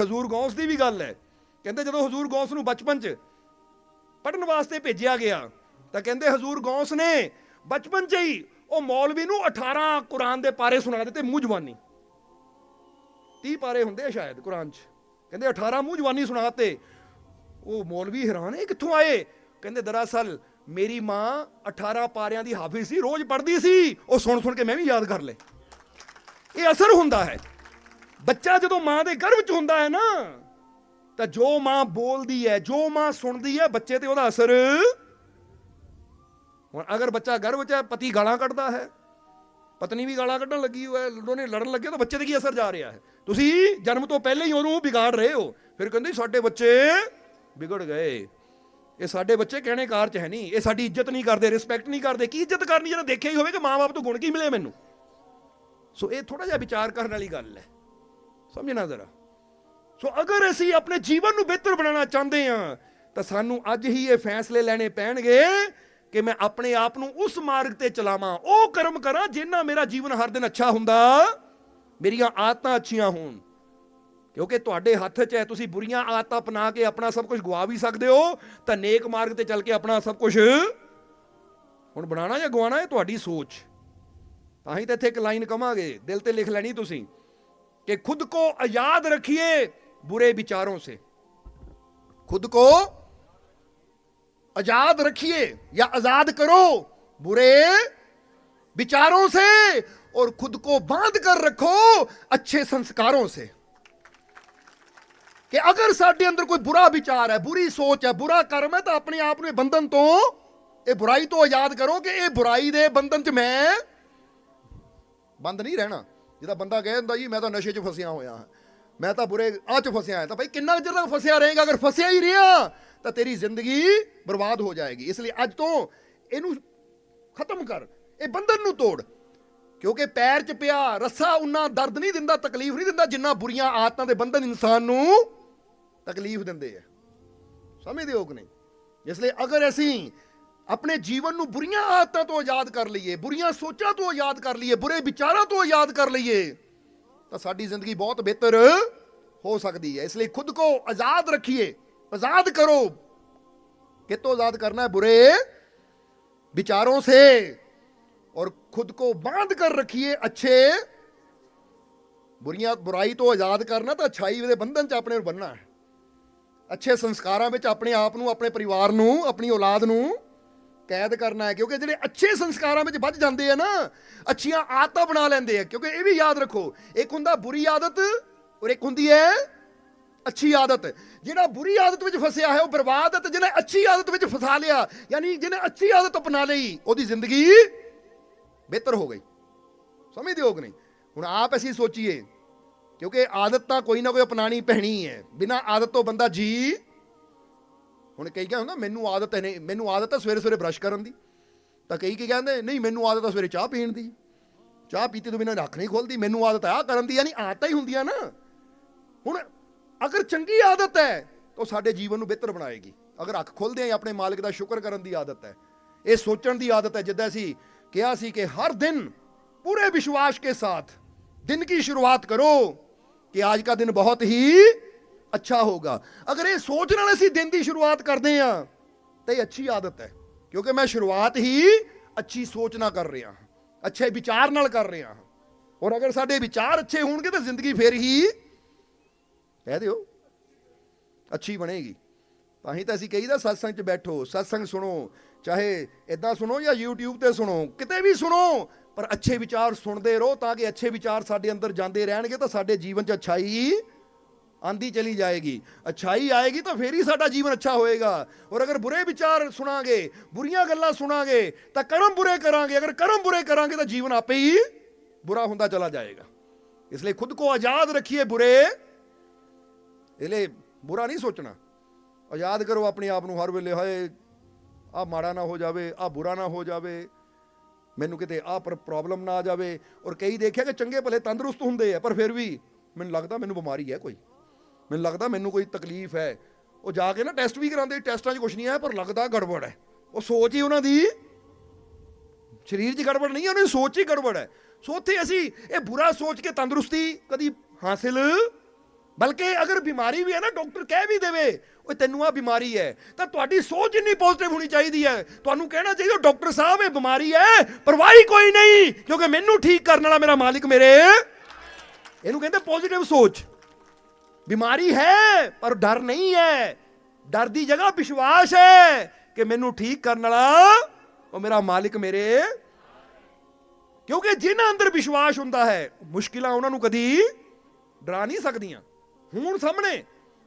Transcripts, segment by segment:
ਹਜ਼ੂਰ ਗੌਸ ਦੀ ਵੀ ਗੱਲ ਹੈ। ਕਹਿੰਦੇ ਜਦੋਂ ਹਜ਼ੂਰ ਗੌਸ ਨੂੰ ਬਚਪਨ 'ਚ ਪੜਨ ਵਾਸਤੇ ਭੇਜਿਆ ਗਿਆ, ਤਾਂ ਕਹਿੰਦੇ ਹਜ਼ੂਰ ਗੌਸ ਨੇ ਬਚਪਨ 'ਚ ਹੀ ਉਹ ਮੌਲਵੀ ਨੂੰ 18 ਕੁਰਾਨ ਦੇ ਪਾਰੇ ਸੁਣਾ ਦਿੱਤੇ, ਮੂੰਹ ਜਵਾਨੀ। 30 ਪਾਰੇ ਹੁੰਦੇ ਆ ਸ਼ਾਇਦ ਕੁਰਾਨ 'ਚ। ਕਹਿੰਦੇ 18 ਮੂੰਹ ਜ਼ਬਾਨੀ ਸੁਣਾਤੇ ਉਹ ਮੌਲਵੀ ਹੈਰਾਨ ਹੈ ਕਿੱਥੋਂ ਆਏ? ਕਹਿੰਦੇ ਦਰਅਸਲ ਮੇਰੀ ਮਾਂ 18 ਪਾਰਿਆਂ ਦੀ ਹਾਫਿਜ਼ ਸੀ, ਰੋਜ਼ ਪੜ੍ਹਦੀ ਸੀ। ਉਹ ਸੁਣ ਸੁਣ ਕੇ ਮੈਂ ਵੀ ਯਾਦ ਕਰ ਲਏ। ਇਹ ਅਸਰ ਹੁੰਦਾ ਹੈ। ਬੱਚਾ ਜਦੋਂ ਮਾਂ ਦੇ ਗਰਭ 'ਚ ਹੁੰਦਾ ਹੈ ਨਾ, ਤਾਂ ਜੋ ਮਾਂ ਬੋਲਦੀ ਹੈ, ਜੋ ਮਾਂ ਸੁਣਦੀ ਹੈ, ਬੱਚੇ ਤੇ ਉਹਦਾ ਅਸਰ ਹੁਣ ਅਗਰ ਬੱਚਾ ਗਰਭ 'ਚ ਹੈ, ਪਤੀ ਗਾਲਾਂ ਕੱਢਦਾ ਹੈ, ਪਤਨੀ ਵੀ ਗਾਲਾਂ ਕੱਢਣ ਲੱਗੀ ਹੋਇਆ ਦੋਨੇ ਲੜਨ ਲੱਗੇ, ਤਾਂ ਬੱਚੇ ਤੇ ਕੀ ਅਸਰ ਜਾ ਰਿਹਾ ਹੈ? ਤੁਸੀਂ ਜਨਮ ਤੋਂ ਪਹਿਲਾਂ ਹੀ ਉਹਨੂੰ ਵਿਗਾੜ ਰਹੇ ਹੋ, ਫਿਰ ਕਹਿੰਦੇ ਸਾਡੇ ਬੱਚੇ ਵਿਗੜ ਗਏ। ਇਹ ਸਾਡੇ ਬੱਚੇ ਕਹਿਣੇ ਕਾਰ ਚ ਹੈ ਨਹੀਂ, ਇਹ ਸਾਡੀ ਇੱਜ਼ਤ ਨਹੀਂ ਕਰਦੇ ਰਿਸਪੈਕਟ ਨਹੀਂ ਕਰਦੇ, ਕੀ ਇੱਜ਼ਤ ਕਰਨੀ ਜਿਹੜਾ ਦੇਖਿਆ ਹੀ ਹੋਵੇ ਕਿ ਮਾਂ-ਬਾਪ ਤੋਂ ਗੁਣ ਕੀ ਮਿਲੇ ਮੈਨੂੰ? ਸੋ ਇਹ ਥੋੜਾ ਜਿਹਾ ਵਿਚਾਰ ਕਰਨ ਵਾਲੀ ਗੱਲ ਹੈ। ਸਮਝਣਾ ਜ਼ਰਾ। ਸੋ ਅਗਰ ਅਸੀਂ ਆਪਣੇ ਜੀਵਨ ਨੂੰ ਬਿਹਤਰ ਬਣਾਉਣਾ ਚਾਹੁੰਦੇ ਹਾਂ, ਤਾਂ ਸਾਨੂੰ ਅੱਜ ਹੀ ਇਹ ਫੈਸਲੇ ਲੈਣੇ ਪੈਣਗੇ ਕਿ ਮੈਂ ਆਪਣੇ ਆਪ ਨੂੰ ਉਸ ਮਾਰਗ ਤੇ ਚਲਾਵਾਂ। ਉਹ ਕਰਮ ਕਰਾਂ ਜਿੰਨਾ ਮੇਰਾ ਜੀਵਨ ਹਰ ਦਿਨ ਅੱਛਾ ਹੁੰਦਾ। ਮੇਰੀਆਂ ਆਦਤਾਂ ਅੱਛੀਆਂ ਹੋਣ। ਕਿਉਂਕਿ ਤੁਹਾਡੇ ਹੱਥ 'ਚ ਹੈ, ਤੁਸੀਂ ਬੁਰੀਆਂ ਆਦਤਾਂ ਅਪਣਾ ਕੇ ਆਪਣਾ ਸਭ ਕੁਝ ਗਵਾ ਵੀ ਸਕਦੇ ਹੋ, ਤਾਂ ਨੇਕ ਮਾਰਗ ਤੇ ਚੱਲ ਕੇ ਆਪਣਾ ਸਭ ਕੁਝ ਹੁਣ ਬਣਾਉਣਾ ਜਾਂ ਗਵਾਉਣਾ, ਇਹ ਤੁਹਾਡੀ ਸੋਚ। ਤਾਂ ਹੀ ਤਾਂ ਇੱਥੇ ਇੱਕ ਲਾਈਨ ਕਵਾਂਗੇ, ਦਿਲ ਤੇ ਲਿਖ ਲੈਣੀ ਤੁਸੀਂ। कि खुद को आजाद रखिए बुरे विचारों से खुद को आजाद रखिए या आजाद करो बुरे विचारों से और खुद को बांध कर रखो अच्छे संस्कारों से ਕਿ ਅਗਰ ਸਾਡੇ ਅੰਦਰ ਕੋਈ ਬੁਰਾ ਵਿਚਾਰ ਹੈ ਬੁਰੀ ਸੋਚ ਹੈ ਬੁਰਾ ਕਰਮ ਹੈ ਤਾਂ ਆਪਣੇ ਆਪ ਨੂੰ ਇਹ ਬੰਧਨ ਤੋਂ ਇਹ ਬੁਰਾਈ ਤੋਂ ਆਜ਼ਾਦ ਕਰੋ ਕਿ ਇਹ ਬੁਰਾਈ ਦੇ ਬੰਧਨ 'ਚ ਮੈਂ ਬੰਦ ਨਹੀਂ ਰਹਿਣਾ ਜਿਹਦਾ ਬੰਦਾ ਕਹੇ ਹੁੰਦਾ ਜੀ, ਮੈਂ ਤਾਂ ਨਸ਼ੇ 'ਚ ਫਸਿਆ ਹੋਇਆ ਹਾਂ। ਮੈਂ ਤਾਂ ਬੁਰੇ ਆਹ 'ਚ ਫਸਿਆ ਹਾਂ। ਤਾਂ ਭਾਈ ਕਿੰਨਾ ਚਿਰ ਤੱਕ ਫਸਿਆ ਰਹੇਗਾ? ਅਗਰ ਫਸਿਆ ਹੀ ਰਿਹਾ, ਤਾਂ ਤੇਰੀ ਜ਼ਿੰਦਗੀ ਬਰਬਾਦ ਹੋ ਜਾਏਗੀ। ਇਸ ਲਈ ਅੱਜ ਤੋਂ ਇਹਨੂੰ ਖਤਮ ਕਰ। ਇਹ ਬੰਧਨ ਨੂੰ ਤੋੜ। ਕਿਉਂਕਿ ਪੈਰ 'ਚ ਪਿਆ ਰੱਸਾ ਉਨਾ ਦਰਦ ਨਹੀਂ ਦਿੰਦਾ, ਤਕਲੀਫ ਨਹੀਂ ਦਿੰਦਾ, ਜਿੰਨਾ ਬੁਰੀਆਂ ਆਦਤਾਂ ਦੇ ਬੰਧਨ ਇਨਸਾਨ ਨੂੰ ਤਕਲੀਫ ਦਿੰਦੇ ਆ। ਸਮਝਦੇ ਹੋ ਕਿ ਨਹੀਂ? ਇਸ ਲਈ ਅਗਰ ਅਸੀਂ ਆਪਣੇ ਜੀਵਨ ਨੂੰ ਬੁਰੀਆਂ ਆਦਤਾਂ ਤੋਂ ਆਜ਼ਾਦ ਕਰ ਲਈਏ ਬੁਰੀਆਂ ਸੋਚਾਂ ਤੋਂ ਆਜ਼ਾਦ ਕਰ ਲਈਏ ਬੁਰੇ ਵਿਚਾਰਾਂ ਤੋਂ ਆਜ਼ਾਦ ਕਰ ਲਈਏ ਤਾਂ ਸਾਡੀ ਜ਼ਿੰਦਗੀ ਬਹੁਤ ਬਿਹਤਰ ਹੋ ਸਕਦੀ ਹੈ ਇਸ ਲਈ ਖੁਦ ਕੋ ਆਜ਼ਾਦ ਰੱਖੀਏ ਆਜ਼ਾਦ ਕਰੋ ਕਿਤੋਂ ਆਜ਼ਾਦ ਕਰਨਾ ਹੈ ਬੁਰੇ विचारों से और खुद को बांध कर रखिए अच्छे ਬੁਰੀਆਂ ਬੁਰਾਈ ਤੋਂ ਆਜ਼ਾਦ ਕਰਨਾ ਤਾਂ ਅੱਛਾਈ ਦੇ ਬੰਧਨ ਚ ਆਪਣੇ ਨੂੰ ਬੰਨਣਾ ਹੈ ਅੱਛੇ ਸੰਸਕਾਰਾਂ ਵਿੱਚ ਆਪਣੇ ਆਪ ਨੂੰ ਆਪਣੇ ਪਰਿਵਾਰ ਨੂੰ ਆਪਣੀ ਔਲਾਦ ਨੂੰ ਕੈਦ ਕਰਨਾ ਹੈ, ਕਿਉਂਕਿ ਜਿਹੜੇ ਅੱਛੇ ਸੰਸਕਾਰਾਂ ਵਿੱਚ ਵੱਜ ਜਾਂਦੇ ਆ ਨਾ, ਅੱਛੀਆਂ ਆਦਤਾਂ ਬਣਾ ਲੈਂਦੇ ਆ, ਕਿਉਂਕਿ ਇਹ ਵੀ ਯਾਦ ਰੱਖੋ, ਇੱਕ ਹੁੰਦਾ ਬੁਰੀ ਆਦਤ ਔਰ ਇੱਕ ਹੁੰਦੀ ਹੈ ਅੱਛੀ ਆਦਤ। ਜਿਹੜਾ ਬੁਰੀ ਆਦਤ ਵਿੱਚ ਫਸਿਆ ਹੈ, ਉਹ ਬਰਬਾਦ ਹੈ ਤੇ ਜਿਹਨੇ ਅੱਛੀ ਆਦਤ ਵਿੱਚ ਫਸਾ ਲਿਆ, ਯਾਨੀ ਜਿਹਨੇ ਅੱਛੀ ਆਦਤ ਅਪਣਾ ਲਈ, ਉਹਦੀ ਜ਼ਿੰਦਗੀ ਬਿਹਤਰ ਹੋ ਗਈ। ਸਮਝਦੇ ਹੋ ਕਿ ਨਹੀਂ? ਹੁਣ ਆਪ ਅਸੀਂ ਸੋਚੀਏ, ਕਿਉਂਕਿ ਆਦਤ ਤਾਂ ਕੋਈ ਨਾ ਕੋਈ ਅਪਣਾਣੀ ਪੈਣੀ ਹੈ। ਬਿਨਾ ਆਦਤ ਤੋਂ ਬੰਦਾ ਜੀ ਹੁਣ ਕਈ ਕਹਿੰਦਾ ਹੁੰਦਾ ਮੈਨੂੰ ਆਦਤ ਹੈ ਨਹੀਂ, ਮੈਨੂੰ ਆਦਤ ਹੈ ਸਵੇਰੇ ਸਵੇਰੇ ਬ੍ਰਸ਼ ਕਰਨ ਦੀ। ਤਾਂ ਕਈ ਕੀ ਕਹਿੰਦੇ, ਨਹੀਂ, ਮੈਨੂੰ ਆਦਤ ਹੈ ਸਵੇਰੇ ਚਾਹ ਪੀਣ ਦੀ। ਚਾਹ ਪੀਤੇ ਤੋਂ ਬਿਨਾਂ ਅੱਖ ਨਹੀਂ ਖੋਲਦੀ, ਮੈਨੂੰ ਆਦਤ ਆ ਕਰਨ ਦੀ, ਯਾਨੀ ਆਦਤਾਂ ਹੀ ਹੁੰਦੀਆਂ ਨਾ। ਹੁਣ ਅਗਰ ਚੰਗੀ ਆਦਤ ਹੈ, ਤਾਂ ਸਾਡੇ ਜੀਵਨ ਨੂੰ ਬਿਹਤਰ ਬਣਾਏਗੀ। ਅਗਰ ਅੱਖ ਖੋਲਦੇ ਆ ਆਪਣੇ ਮਾਲਕ ਦਾ ਸ਼ੁਕਰ ਕਰਨ ਦੀ ਆਦਤ ਹੈ। ਇਹ ਸੋਚਣ ਦੀ ਆਦਤ ਹੈ, ਜਿੱਦਾਂ ਅਸੀਂ ਕਿਹਾ ਸੀ ਕਿ ਹਰ ਦਿਨ ਪੂਰੇ ਵਿਸ਼ਵਾਸ ਕੇ ਸਾਥ, ਦਿਨ ਕੀ ਸ਼ੁਰੂਆਤ ਕਰੋ ਕਿ ਅੱਜ ਦਾ ਦਿਨ ਬਹੁਤ ਹੀ ਅੱਛਾ ਹੋਗਾ ਅਗਰ ਇਹ ਸੋਚ ਨਾਲ ਅਸੀਂ ਦਿਨ ਦੀ ਸ਼ੁਰੂਆਤ ਕਰਦੇ ਆ ਤਾਂ ਇਹ ਅੱਛੀ ਆਦਤ ਹੈ। ਕਿਉਂਕਿ ਮੈਂ ਸ਼ੁਰੂਆਤ ਹੀ ਅੱਛੀ ਸੋਚ ਨਾਲ ਕਰ ਰਿਹਾ ਹਾਂ, ਅੱਛੇ ਵਿਚਾਰ ਨਾਲ ਕਰ ਰਿਹਾ ਹਾਂ। ਔਰ ਅਗਰ ਸਾਡੇ ਵਿਚਾਰ ਅੱਛੇ ਹੋਣਗੇ, ਤਾਂ ਜ਼ਿੰਦਗੀ ਫੇਰ ਹੀ ਕਹਿ ਦਿਓ, ਅੱਛੀ ਬਣੇਗੀ। ਤਾਂ ਹੀ ਤਾਂ ਅਸੀਂ ਕਹੀਦਾ, ਸਤਸੰਗ 'ਚ ਬੈਠੋ, ਸਤਸੰਗ ਸੁਣੋ। ਚਾਹੇ ਇਦਾਂ ਸੁਣੋ ਜਾਂ YouTube ਤੇ ਸੁਣੋ, ਕਿਤੇ ਵੀ ਸੁਣੋ, ਪਰ ਅੱਛੇ ਵਿਚਾਰ ਸੁਣਦੇ ਰਹੋ, ਤਾਂ ਕਿ ਅੱਛੇ ਵਿਚਾਰ ਸਾਡੇ ਅੰਦਰ ਜਾਂਦੇ ਰਹਿਣਗੇ, ਤਾਂ ਸਾਡੇ ਜੀਵਨ 'ਚ ਅੱਛਾਈ ਆਂਦੀ ਚਲੀ ਜਾਏਗੀ। ਅੱਛਾਈ ਆਏਗੀ ਤਾਂ ਫੇਰ ਹੀ ਸਾਡਾ ਜੀਵਨ ਅੱਛਾ ਹੋਏਗਾ। ਔਰ ਅਗਰ ਬੁਰੇ ਵਿਚਾਰ ਸੁਣਾਂਗੇ, ਬੁਰੀਆਂ ਗੱਲਾਂ ਸੁਣਾਂਗੇ, ਤਾਂ ਕਰਮ ਬੁਰੇ ਕਰਾਂਗੇ। ਅਗਰ ਕਰਮ ਬੁਰੇ ਕਰਾਂਗੇ ਤਾਂ ਜੀਵਨ ਆਪੇ ਹੀ ਬੁਰਾ ਹੁੰਦਾ ਚਲਾ ਜਾਏਗਾ। ਇਸ ਲਈ ਖੁਦ ਕੋ ਆਜ਼ਾਦ ਰੱਖੀਏ ਬੁਰੇ। ਇਹ ਲਈ ਬੁਰਾ ਨਹੀਂ ਸੋਚਣਾ। ਆਜ਼ਾਦ ਕਰੋ ਆਪਣੇ ਆਪ ਨੂੰ ਹਰ ਵੇਲੇ, ਹਾਏ ਆ ਮਾੜਾ ਨਾ ਹੋ ਜਾਵੇ ਆ ਬੁਰਾ ਨਾ ਹੋ ਜਾਵੇ। ਮੈਨੂੰ ਕਿਤੇ ਆ ਪਰ ਪ੍ਰੋਬਲਮ ਨਾ ਆ ਜਾਵੇ। ਔਰ ਕਈ ਦੇਖਿਆ ਕਿ ਚੰਗੇ ਭਲੇ ਤੰਦਰੁਸਤ ਹੁੰਦੇ ਆ, ਪਰ ਫਿਰ ਵੀ ਮੈਨੂੰ ਲੱਗਦਾ ਮੈਨੂੰ ਬਿਮਾਰੀ ਹੈ ਕੋਈ। ਮੈਨੂੰ ਲੱਗਦਾ ਮੈਨੂੰ ਕੋਈ ਤਕਲੀਫ ਹੈ। ਉਹ ਜਾ ਕੇ ਨਾ ਟੈਸਟ ਵੀ ਕਰਾਉਂਦੇ, ਟੈਸਟਾਂ 'ਚ ਕੁਝ ਨਹੀਂ ਆਇਆ, ਪਰ ਲੱਗਦਾ ਗੜਬੜ ਹੈ। ਉਹ ਸੋਚ ਹੀ ਉਹਨਾਂ ਦੀ ਸਰੀਰ 'ਚ ਗੜਬੜ ਨਹੀਂ ਹੈ, ਉਹਨਾਂ ਦੀ ਸੋਚ 'ਚ ਹੀ ਗੜਬੜ ਹੈ। ਸੋ ਉੱਥੇ ਅਸੀਂ ਇਹ ਬੁਰਾ ਸੋਚ ਕੇ ਤੰਦਰੁਸਤੀ ਕਦੀ ਹਾਸਿਲ, ਬਲਕਿ ਅਗਰ ਬਿਮਾਰੀ ਵੀ ਹੈ ਨਾ, ਡਾਕਟਰ ਕਹਿ ਵੀ ਦੇਵੇ ਉਹ ਤੈਨੂੰ ਆ ਬਿਮਾਰੀ ਹੈ, ਤਾਂ ਤੁਹਾਡੀ ਸੋਚ ਇੰਨੀ ਪੋਜ਼ਿਟਿਵ ਹੋਣੀ ਚਾਹੀਦੀ ਹੈ। ਤੁਹਾਨੂੰ ਕਹਿਣਾ ਚਾਹੀਦਾ, ਡਾਕਟਰ ਸਾਹਿਬ, ਇਹ ਬਿਮਾਰੀ ਹੈ, ਪਰਵਾਹੀ ਕੋਈ ਨਹੀਂ, ਕਿਉਂਕਿ ਮੈਨੂੰ ਠੀਕ ਕਰਨ ਵਾਲਾ ਮੇਰਾ ਮਾਲਿਕ ਮੇਰੇ। ਇਹਨੂੰ ਕਹਿੰਦੇ ਪੋਜ਼ਿਟਿਵ ਸੋਚ। ਬਿਮਾਰੀ ਹੈ, ਪਰ ਡਰ ਨਹੀਂ ਹੈ। ਡਰ ਦੀ ਜਗ੍ਹਾ ਵਿਸ਼ਵਾਸ ਹੈ ਕਿ ਮੈਨੂੰ ਠੀਕ ਕਰਨ ਵਾਲਾ ਉਹ ਮੇਰਾ ਮਾਲਿਕ ਮੇਰੇ। ਕਿਉਂਕਿ ਜਿਨ੍ਹਾਂ ਅੰਦਰ ਵਿਸ਼ਵਾਸ ਹੁੰਦਾ ਹੈ, ਮੁਸ਼ਕਿਲਾਂ ਉਹਨਾਂ ਨੂੰ ਕਦੀ ਡਰਾ ਨਹੀਂ ਸਕਦੀਆਂ। ਹੁਣ ਸਾਹਮਣੇ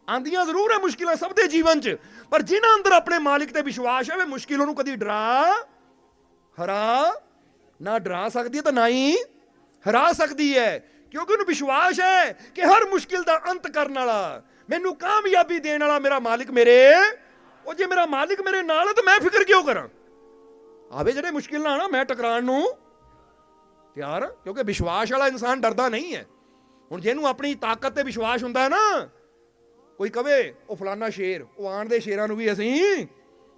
ਆਂਦੀਆਂ ਜ਼ਰੂਰ ਹੈ ਮੁਸ਼ਕਿਲਾਂ ਸਭ ਦੇ ਜੀਵਨ 'ਚ, ਪਰ ਜਿਨ੍ਹਾਂ ਅੰਦਰ ਆਪਣੇ ਮਾਲਿਕ ਤੇ ਵਿਸ਼ਵਾਸ ਹੈ ਵੇ ਮੁਸ਼ਕਿਲ ਉਹਨੂੰ ਕਦੀ ਡਰਾ ਹਰਾ ਨਾ ਡਰਾ ਸਕਦੀ ਹੈ ਤਾਂ ਨਾ ਹੀ ਹਰਾ ਸਕਦੀ ਹੈ। ਕਿਉਂਕਿ ਉਹਨੂੰ ਵਿਸ਼ਵਾਸ ਹੈ ਕਿ ਹਰ ਮੁਸ਼ਕਿਲ ਦਾ ਅੰਤ ਕਰਨ ਵਾਲਾ, ਮੈਨੂੰ ਕਾਮਯਾਬੀ ਦੇਣ ਵਾਲਾ ਮੇਰਾ ਮਾਲਿਕ ਮੇਰੇ, ਉਹ ਜੇ ਮੇਰਾ ਮਾਲਿਕ ਮੇਰੇ ਨਾਲ ਹੈ ਤਾਂ ਮੈਂ ਫਿਕਰ ਕਿਉਂ ਕਰਾਂ? ਆਵੇ ਜਿਹੜੇ ਮੁਸ਼ਕਿਲ ਨਾਲ ਨਾ ਮੈਂ ਟਕਰਾਉਣ ਨੂੰ ਤਿਆਰ ਕਿਉਂਕਿ ਵਿਸ਼ਵਾਸ ਵਾਲਾ ਇਨਸਾਨ ਡਰਦਾ ਨਹੀਂ ਹੈ। ਹੁਣ ਜਿਹਨੂੰ ਆਪਣੀ ਤਾਕਤ ਤੇ ਵਿਸ਼ਵਾਸ ਹੁੰਦਾ ਹੈ ਨਾ, ਕੋਈ ਕਵੇ, ਉਹ ਫਲਾਨਾ ਸ਼ੇਰ, ਉਹ ਆਣ ਦੇ ਸ਼ੇਰਾਂ ਨੂੰ ਵੀ ਅਸੀਂ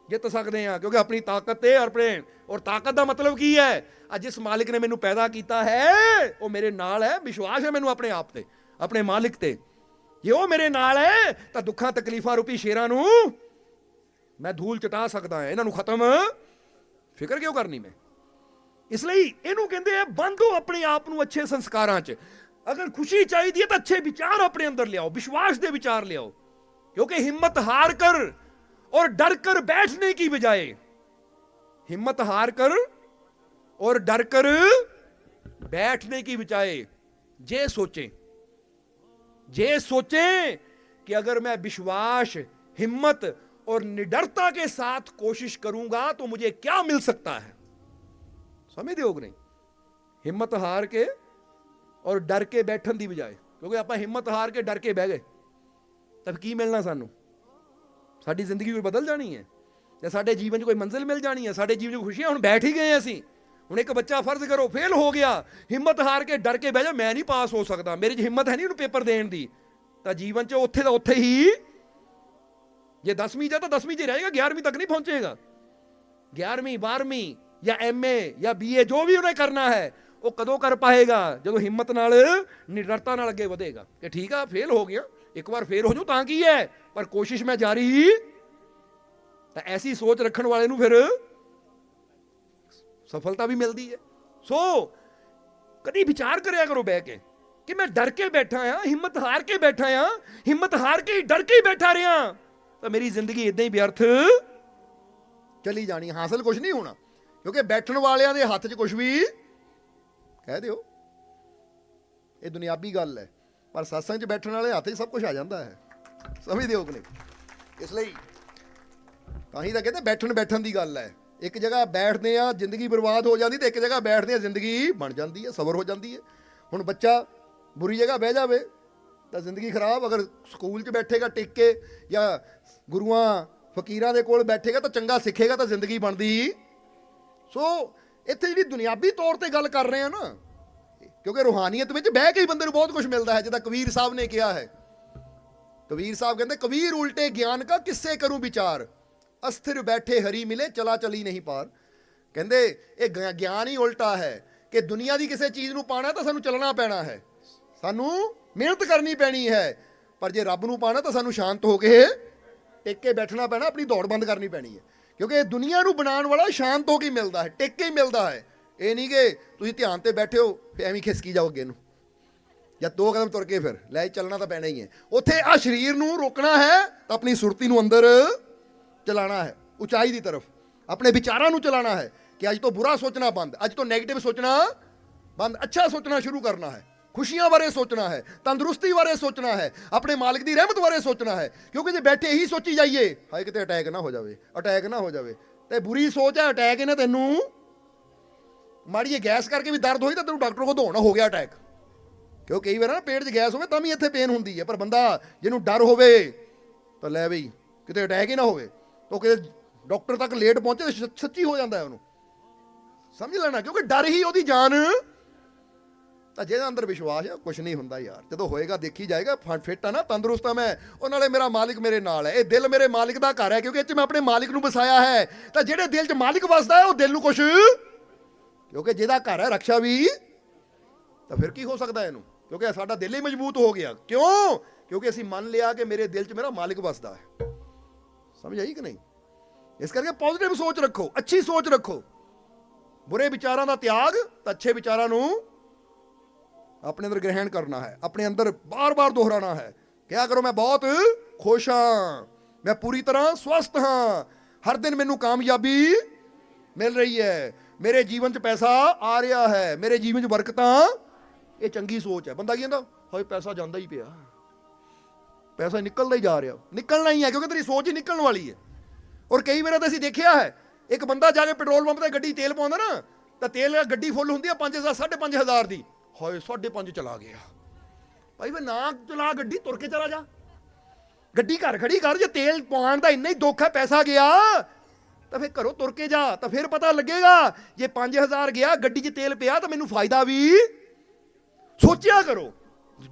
ਜਿੱਤ ਸਕਦੇ ਆ ਕਿਉਂਕਿ ਆਪਣੀ ਤਾਕਤ ਤੇ ਆਪਣੇ ਔਰ ਤਾਕਤ ਦਾ ਮਤਲਬ ਕੀ ਹੈ? ਆ ਜਿਸ ਮਾਲਕ ਨੇ ਮੈਨੂੰ ਪੈਦਾ ਕੀਤਾ ਹੈ, ਉਹ ਮੇਰੇ ਨਾਲ ਹੈ, ਵਿਸ਼ਵਾਸ ਹੈ ਮੈਨੂੰ ਆਪਣੇ ਆਪ ਤੇ, ਆਪਣੇ ਮਾਲਿਕ ਤੇ। ਜੇ ਉਹ ਮੇਰੇ ਨਾਲ ਹੈ, ਤਾਂ ਦੁੱਖਾਂ, ਤਕਲੀਫਾਂ ਰੂਪੀ ਸ਼ੇਰਾਂ ਨੂੰ ਮੈਂ ਧੂਲ ਚਟਾ ਸਕਦਾ ਹਾਂ, ਇਹਨਾਂ ਨੂੰ ਖਤਮ। ਫਿਕਰ ਕਿਉਂ ਕਰਨੀ ਮੈਂ? ਇਸ ਲਈ ਇਹਨੂੰ ਕਹਿੰਦੇ ਆ, ਬੰਦੋ ਆਪਣੇ ਆਪ ਨੂੰ ਅੱਛੇ ਸੰਸਕਾਰਾਂ 'ਚ। ਅਗਰ ਖੁਸ਼ੀ ਚਾਹੀਦੀ ਹੈ ਤਾਂ ਅੱਛੇ ਵਿਚਾਰ ਆਪਣੇ ਅੰਦਰ ਲਿਆਓ, ਵਿਸ਼ਵਾਸ ਦੇ ਵਿਚਾਰ ਲਿਆਓ। ਕਿਉਂਕਿ ਹਿੰਮਤ ਹਾਰ ਕਰ और डर कर बैठने की बजाय हिम्मत हार कर और डर कर बैठने की बजाय जे सोचें जे सोचें कि अगर मैं विश्वास हिम्मत और निडरता के साथ कोशिश करूंगा तो मुझे क्या मिल सकता है ਸਮਝਦੇ ਹੋ ਕਿ ਨਹੀਂ ਹਿੰਮਤ ਹਾਰ ਕੇ ਔਰ ਡਰ ਕੇ ਬੈਠਣ ਦੀ ਬਜਾਏ ਕਿਉਂਕਿ ਆਪਾਂ ਹਿੰਮਤ ਹਾਰ ਕੇ ਡਰ ਕੇ ਬਹਿ ਗਏ ਤਾਂ ਫਿਰ ਕੀ ਮਿਲਣਾ ਸਾਨੂੰ ਸਾਡੀ ਜ਼ਿੰਦਗੀ ਕੋਈ ਬਦਲ ਜਾਣੀ ਹੈ ਜਾਂ ਸਾਡੇ ਜੀਵਨ 'ਚ ਕੋਈ ਮੰਜ਼ਿਲ ਮਿਲ ਜਾਣੀ ਹੈ, ਸਾਡੇ ਜੀਵਨ 'ਚ ਖੁਸ਼ੀਆਂ ਹੁਣ ਬੈਠ ਹੀ ਗਏ ਅਸੀਂ। ਹੁਣ ਇੱਕ ਬੱਚਾ ਫਰਜ਼ ਕਰੋ ਫੇਲ ਹੋ ਗਿਆ, ਹਿੰਮਤ ਹਾਰ ਕੇ ਡਰ ਕੇ ਬਹਿ ਜਾ, ਮੈਂ ਨਹੀਂ ਪਾਸ ਹੋ ਸਕਦਾ, ਮੇਰੇ 'ਚ ਹਿੰਮਤ ਹੈ ਨਹੀਂ ਉਹਨੂੰ ਪੇਪਰ ਦੇਣ ਦੀ। ਤਾਂ ਜੀਵਨ 'ਚ ਉੱਥੇ ਦਾ ਉੱਥੇ ਹੀ ਜੇ 10ਵੀਂ ਜਾ ਤਾਂ 10ਵੀਂ 'ਚ ਰਹੇਗਾ 11ਵੀਂ ਤੱਕ ਨਹੀਂ ਪਹੁੰਚੇਗਾ। 11ਵੀਂ 12ਵੀਂ ਜਾਂ ਐਮਏ ਜਾਂ ਬੀਏ ਜੋ ਵੀ ਉਹਨੇ ਕਰਨਾ ਹੈ, ਉਹ ਕਦੋਂ ਕਰ ਪਾਏਗਾ? ਜਦੋਂ ਹਿੰਮਤ ਨਾਲ, ਨਿਡਰਤਾ ਨਾਲ ਅੱਗੇ ਵਧੇਗਾ। ਕਿ ਠੀਕ ਆ ਫੇਲ ਹੋ ਗਿਆ। ਇੱਕ ਵਾਰ ਫੇਰ ਹੋ ਜਾਊ ਤਾਂ ਕੀ ਹੈ? ਪਰ ਕੋਸ਼ਿਸ਼ ਮੈਂ ਜਾਰੀ ਤਾਂ ਐਸੀ ਸੋਚ ਰੱਖਣ ਵਾਲੇ ਨੂੰ ਫਿਰ ਸਫਲਤਾ ਵੀ ਮਿਲਦੀ ਹੈ। ਸੋ ਕਦੀ ਵਿਚਾਰ ਕਰਿਆ ਕਰੋ ਬਹਿ ਕੇ ਕਿ ਮੈਂ ਡਰ ਕੇ ਬੈਠਾ ਆ ਹਿੰਮਤ ਹਾਰ ਕੇ ਬੈਠਾ ਆ ਹਿੰਮਤ ਹਾਰ ਕੇ ਡਰ ਕੇ ਬੈਠਾ ਰਿਹਾ। ਤਾਂ ਮੇਰੀ ਜ਼ਿੰਦਗੀ ਇਦਾਂ ਹੀ ਵਿਅਰਥ ਚਲੀ ਜਾਣੀ, ਹਾਸਲ ਕੁਝ ਨਹੀਂ ਹੋਣਾ। ਕਿਉਂਕਿ ਬੈਠਣ ਵਾਲਿਆਂ ਦੇ ਹੱਥ 'ਚ ਕੁਝ ਵੀ ਕਹਿ ਦਿਓ। ਇਹ ਦੁਨਿਆਵੀ ਗੱਲ ਹੈ। ਪਰ satsang 'ਚ ਬੈਠਣ ਵਾਲੇ ਹੱਥ 'ਚ ਸਭ ਕੁਝ ਆ ਜਾਂਦਾ ਹੈ। ਸਮਝਦੇ ਹੋ ਕਿ ਨਹੀਂ? ਇਸ ਲਈ ਤਾਂ ਹੀ ਤਾਂ ਕਹਿੰਦੇ ਬੈਠਣ ਬੈਠਣ ਦੀ ਗੱਲ ਹੈ। ਇੱਕ ਜਗ੍ਹਾ ਬੈਠਦੇ ਆ ਜ਼ਿੰਦਗੀ ਬਰਬਾਦ ਹੋ ਜਾਂਦੀ ਤੇ ਇੱਕ ਜਗ੍ਹਾ ਬੈਠਦੇ ਆ ਜ਼ਿੰਦਗੀ ਬਣ ਜਾਂਦੀ ਹੈ, ਸਬਰ ਹੋ ਜਾਂਦੀ ਹੈ। ਹੁਣ ਬੱਚਾ ਬੁਰੀ ਜਗ੍ਹਾ ਬਹਿ ਜਾਵੇ ਤਾਂ ਜ਼ਿੰਦਗੀ ਖਰਾਬ, ਅਗਰ ਸਕੂਲ 'ਚ ਬੈਠੇਗਾ ਟਿਕ ਕੇ ਜਾਂ ਗੁਰੂਆਂ, ਫਕੀਰਾਂ ਦੇ ਕੋਲ ਬੈਠੇਗਾ ਤਾਂ ਚੰਗਾ ਸਿੱਖੇਗਾ ਤਾਂ ਜ਼ਿੰਦਗੀ ਬਣਦੀ। ਸੋ ਇੱਥੇ ਜਿਹੜੀ ਦੁਨਿਆਵੀ ਤੌਰ ਤੇ ਗੱਲ ਕਰ ਰਹੇ ਆ ਨਾ ਕਿਉਂਕਿ ਰੂਹਾਨੀਅਤ ਵਿੱਚ ਬਹਿ ਕੇ ਹੀ ਬੰਦੇ ਨੂੰ ਬਹੁਤ ਕੁਝ ਮਿਲਦਾ ਹੈ, ਜਿੱਦਾਂ ਕਬੀਰ ਸਾਹਿਬ ਨੇ ਕਿਹਾ ਹੈ। ਕਬੀਰ ਸਾਹਿਬ ਕਹਿੰਦੇ, ਕਬੀਰ ਉਲਟੇ ਗਿਆਨ ਕਾ ਕਿੱਸੇ ਕਰੂੰ ਵਿਚਾਰ? ਅਸਥਿਰ ਬੈਠੇ ਹਰੀ ਮਿਲੇ, ਚਲਾ ਚਲੀ ਨਹੀਂ ਪਾਰ। ਕਹਿੰਦੇ, ਇਹ ਗਿ- ਗਿਆਨ ਹੀ ਉਲਟਾ ਹੈ ਕਿ ਦੁਨੀਆ ਦੀ ਕਿਸੇ ਚੀਜ਼ ਨੂੰ ਪਾਣਾ ਤਾਂ ਸਾਨੂੰ ਚੱਲਣਾ ਪੈਣਾ ਹੈ। ਸਾਨੂੰ ਮਿਹਨਤ ਕਰਨੀ ਪੈਣੀ ਹੈ, ਪਰ ਜੇ ਰੱਬ ਨੂੰ ਪਾਣਾ ਤਾਂ ਸਾਨੂੰ ਸ਼ਾਂਤ ਹੋ ਕੇ ਟਿਕ ਕੇ ਬੈਠਣਾ ਪੈਣਾ, ਆਪਣੀ ਦੌੜ ਬੰਦ ਕਰਨੀ ਪੈਣੀ ਹੈ। ਕਿਉਂਕਿ ਇਹ ਦੁਨੀਆ ਨੂੰ ਬਣਾਉਣ ਵਾਲਾ ਸ਼ਾਂਤ ਹੋ ਕੇ ਮਿਲਦਾ ਹੈ, ਟਿਕ ਕੇ ਹੀ ਮਿਲਦਾ ਹੈ। ਇਹ ਨਹੀਂ ਕਿ ਤੁਸੀਂ ਧਿਆਨ ਤੇ ਬੈਠੇ ਹੋ, ਫਿਰ ਐਵੇਂ ਖਿਸਕੀ ਜਾਓ ਅੱਗੇ ਨੂੰ। ਜਾਂ ਦੋ ਕਦਮ ਤੁਰ ਕੇ ਫਿਰ, ਲੈ ਚੱਲਣਾ ਤਾਂ ਪੈਣਾ ਹੀ ਹੈ। ਉੱਥੇ ਆ ਸਰੀਰ ਨੂੰ ਰੋਕਣਾ ਹੈ, ਤਾਂ ਆਪਣੀ ਸੁਰਤੀ ਨੂੰ ਅੰਦਰ ਚਲਾਣਾ ਹੈ, ਉਚਾਈ ਦੀ ਤਰਫ। ਆਪਣੇ ਵਿਚਾਰਾਂ ਨੂੰ ਚਲਾਣਾ ਹੈ ਕਿ ਅੱਜ ਤੋਂ ਬੁਰਾ ਸੋਚਣਾ ਬੰਦ, ਅੱਜ ਤੋਂ 네ਗੇਟਿਵ ਸੋਚਣਾ ਬੰਦ। ਅੱਛਾ ਸੋਚਣਾ ਸ਼ੁਰੂ ਕਰਨਾ ਹੈ, ਖੁਸ਼ੀਆਂ ਬਾਰੇ ਸੋਚਣਾ ਹੈ, ਤੰਦਰੁਸਤੀ ਬਾਰੇ ਸੋਚਣਾ ਹੈ, ਆਪਣੇ ਮਾਲਕ ਦੀ ਰਹਿਮਤ ਬਾਰੇ ਸੋਚਣਾ ਹੈ। ਕਿਉਂਕਿ ਜੇ ਬੈਠੇ ਹੀ ਸੋਚੀ ਜਾਈਏ, ਹਾਏ ਕਿਤੇ ਅਟੈਕ ਨਾ ਹੋ ਜਾਵੇ ਅਟੈਕ ਨਾ ਹੋ ਜਾਵੇ। ਤੇ ਬੁਰੀ ਸੋਚ ਹੈ ਅਟੈਕ ਇਹਨੇ ਤੈਨੂੰ ਮਾੜੀ ਜਿਹੀ ਗੈਸ ਕਰਕੇ ਵੀ ਦਰਦ ਹੋਈ ਤਾਂ ਤੈਨੂੰ ਡਾਕਟਰ ਕੋਲ ਦੌੜਨਾ ਹੋ ਗਿਆ ਅਟੈਕ ਕਿਉਂ ਕਈ ਵਾਰ ਨਾ ਪੇਟ 'ਚ ਗੈਸ ਹੋਵੇ ਤਾਂ ਵੀ ਇੱਥੇ ਪੇਨ ਹੁੰਦੀ ਹੈ, ਪਰ ਬੰਦਾ ਜਿਹਨੂੰ ਡਰ ਹੋਵੇ ਤਾਂ ਲੈ ਬਈ, ਕਿਤੇ ਅਟੈਕ ਹੀ ਨਾ ਹੋਵੇ। ਤਾਂ ਕਿਤੇ ਡਾਕਟਰ ਤੱਕ ਲੇਟ ਪਹੁੰਚੇ ਤਾਂ ਸ- ਸੱਚੀ ਹੋ ਜਾਂਦਾ ਹੈ ਉਹਨੂੰ। ਸਮਝ ਲੈਣਾ, ਕਿਉਂਕਿ ਡਰ ਹੀ ਉਹਦੀ ਜਾਨ। ਤਾਂ ਜਿਹਦੇ ਅੰਦਰ ਵਿਸ਼ਵਾਸ ਹੈ ਕੁਝ ਨਹੀਂ ਹੁੰਦਾ ਯਾਰ। ਜਦੋਂ ਹੋਏਗਾ, ਦੇਖੀ ਜਾਏਗਾ ਫਿੱਟ ਆ ਨਾ, ਤੰਦਰੁਸਤ ਆ ਮੈਂ। ਉਹ ਨਾਲੇ ਮੇਰਾ ਮਾਲਿਕ ਮੇਰੇ ਨਾਲ ਹੈ। ਇਹ ਦਿਲ ਮੇਰੇ ਮਾਲਿਕ ਦਾ ਘਰ ਹੈ, ਕਿਉਂਕਿ ਇਹ 'ਚ ਮੈਂ ਆਪਣੇ ਮਾਲਿਕ ਨੂੰ ਵਸਾਇਆ ਹੈ। ਤਾਂ ਜਿਹੜੇ ਦਿਲ 'ਚ ਮਾਲਿਕ ਵਸਦਾ ਹੈ, ਉਹ ਦਿਲ ਨੂੰ ਕੁਝ ਕਿਉਂਕਿ ਜਿਹਦਾ ਘਰ ਹੈ ਰਕਸ਼ਾ ਵੀ, ਤਾਂ ਫਿਰ ਕੀ ਹੋ ਸਕਦਾ ਇਹਨੂੰ? ਕਿਉਂਕਿ ਸਾਡਾ ਦਿਲ ਹੀ ਮਜ਼ਬੂਤ ਹੋ ਗਿਆ। ਕਿਉਂ? ਕਿਉਂਕਿ ਅਸੀਂ ਮੰਨ ਲਿਆ ਕਿ ਮੇਰੇ ਦਿਲ 'ਚ ਮੇਰਾ ਮਾਲਿਕ ਵਸਦਾ ਹੈ। ਸਮਝ ਆਈ ਕਿ ਨਹੀਂ? ਇਸ ਕਰਕੇ ਪੋਜ਼ਿਟਿਵ ਸੋਚ ਰੱਖੋ, ਅੱਛੀ ਸੋਚ ਰੱਖੋ। ਬੁਰੇ ਵਿਚਾਰਾਂ ਦਾ ਤਿਆਗ ਤਾਂ ਅੱਛੇ ਵਿਚਾਰਾਂ ਨੂੰ ਆਪਣੇ ਅੰਦਰ ਗ੍ਰਹਿਣ ਕਰਨਾ ਹੈ। ਆਪਣੇ ਅੰਦਰ ਬਾਰ-ਬਾਰ ਦੁਹਰਾਣਾ ਹੈ। ਕਿਹਾ ਕਰੋ, ਮੈਂ ਬਹੁਤ ਖੁਸ਼ ਹਾਂ। ਮੈਂ ਪੂਰੀ ਤਰ੍ਹਾਂ ਸਵਸਥ ਹਾਂ। ਹਰ ਦਿਨ ਮੈਨੂੰ ਕਾਮਯਾਬੀ ਮਿਲ ਰਹੀ ਹੈ। ਮੇਰੇ ਜੀਵਨ 'ਚ ਪੈਸਾ ਆ ਰਿਹਾ ਹੈ, ਮੇਰੇ ਜੀਵਨ 'ਚ ਬਰਕਤਾਂ ਇਹ ਚੰਗੀ ਸੋਚ ਹੈ। ਬੰਦਾ ਕੀ ਕਹਿੰਦਾ, ਹਾਏ, ਪੈਸਾ ਜਾਂਦਾ ਹੀ ਪਿਆ। ਪੈਸਾ ਨਿਕਲਦਾ ਹੀ ਜਾ ਰਿਹਾ। ਨਿਕਲਣਾ ਹੀ ਹੈ, ਕਿਉਂਕਿ ਤੇਰੀ ਸੋਚ ਹੀ ਨਿਕਲਣ ਵਾਲੀ ਹੈ। ਔਰ ਕਈ ਵਾਰ ਤਾਂ ਅਸੀਂ ਦੇਖਿਆ ਹੈ, ਇੱਕ ਬੰਦਾ ਜਾ ਕੇ ਪੈਟਰੋਲ ਪੰਪ ਤੇ ਗੱਡੀ ਤੇਲ ਪਾਉਂਦਾ ਨਾ, ਤਾਂ ਤੇਲ ਗੱਡੀ ਫੁੱਲ ਹੁੰਦੀ ਆ 5000 5500 ਦੀ। ਹਾਏ 5.5 ਚਲਾ ਗਿਆ। ਭਾਈ ਵੇ ਨਾ ਚਲਾ ਗੱਡੀ, ਤੁਰ ਕੇ ਚਲਾ ਜਾ। ਗੱਡੀ ਘਰ ਖੜੀ ਕਰ, ਜੇ ਤੇਲ ਪਾਉਣ ਦਾ ਇੰਨਾ ਹੀ ਦੁੱਖ ਹੈ, ਪੈਸਾ ਗਿਆ ਤਾਂ ਫਿਰ ਘਰੋਂ ਤੁਰ ਕੇ ਜਾ, ਤਾਂ ਫਿਰ ਪਤਾ ਲੱਗੇਗਾ। ਜੇ 5000 ਗਿਆ, ਗੱਡੀ 'ਚ ਤੇਲ ਪਿਆ, ਤਾਂ ਮੈਨੂੰ ਫਾਇਦਾ ਵੀ। ਸੋਚਿਆ ਕਰੋ।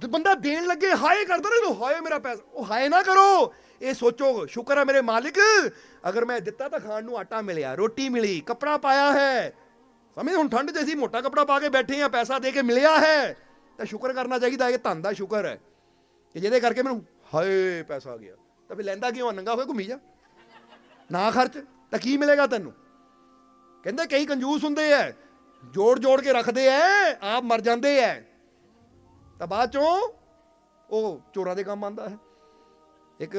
ਤੇ ਬੰਦਾ ਦੇਣ ਲੱਗੇ, ਹਾਏ ਕਰਦਾ ਨਾ ਹਾਏ ਮੇਰਾ ਪੈਸਾ, ਉਹ ਹਾਏ ਨਾ ਕਰੋ। ਇਹ ਸੋਚੋ, ਸ਼ੁਕਰ ਹੈ ਮੇਰੇ ਮਾਲਿਕ। ਅਗਰ ਮੈਂ ਦਿੱਤਾ ਤਾਂ ਖਾਣ ਨੂੰ ਆਟਾ ਮਿਲਿਆ, ਰੋਟੀ ਮਿਲੀ, ਕੱਪੜਾ ਪਾਇਆ ਹੈ। ਸਮਝ ਹੁਣ ਠੰਡ 'ਚ ਅਸੀਂ ਮੋਟਾ ਕੱਪੜਾ ਪਾ ਕੇ ਬੈਠੇ ਆ ਪੈਸਾ ਦੇ ਕੇ ਮਿਲਿਆ ਹੈ। ਤਾਂ ਸ਼ੁਕਰ ਕਰਨਾ ਚਾਹੀਦਾ, ਇਹ ਧੰਨ ਦਾ ਸ਼ੁਕਰ ਹੈ। ਕਿ ਜਿਹਦੇ ਕਰਕੇ ਮੈਨੂੰ ਹਾਏ ਪੈਸਾ ਆ ਗਿਆ। ਤਾਂ ਫਿਰ ਲੈਂਦਾ ਕਿਉਂ ਆ? ਨੰਗਾ ਹੋਇਆ ਘੁੰਮੀ ਜਾ। ਨਾ ਖਰਚ। ਤਾਂ ਕੀ ਮਿਲੇਗਾ ਤੈਨੂੰ? ਕਹਿੰਦੇ ਕਈ ਕੰਜੂਸ ਹੁੰਦੇ ਐ, ਜੋੜ ਜੋੜ ਕੇ ਰੱਖਦੇ ਐ, ਆਪ ਮਰ ਜਾਂਦੇ ਐ। ਤਾਂ ਬਾਅਦ ਚੋਂ ਉਹ ਚੋਰਾਂ ਦੇ ਕੰਮ ਆਂਦਾ ਹੈ। ਇੱਕ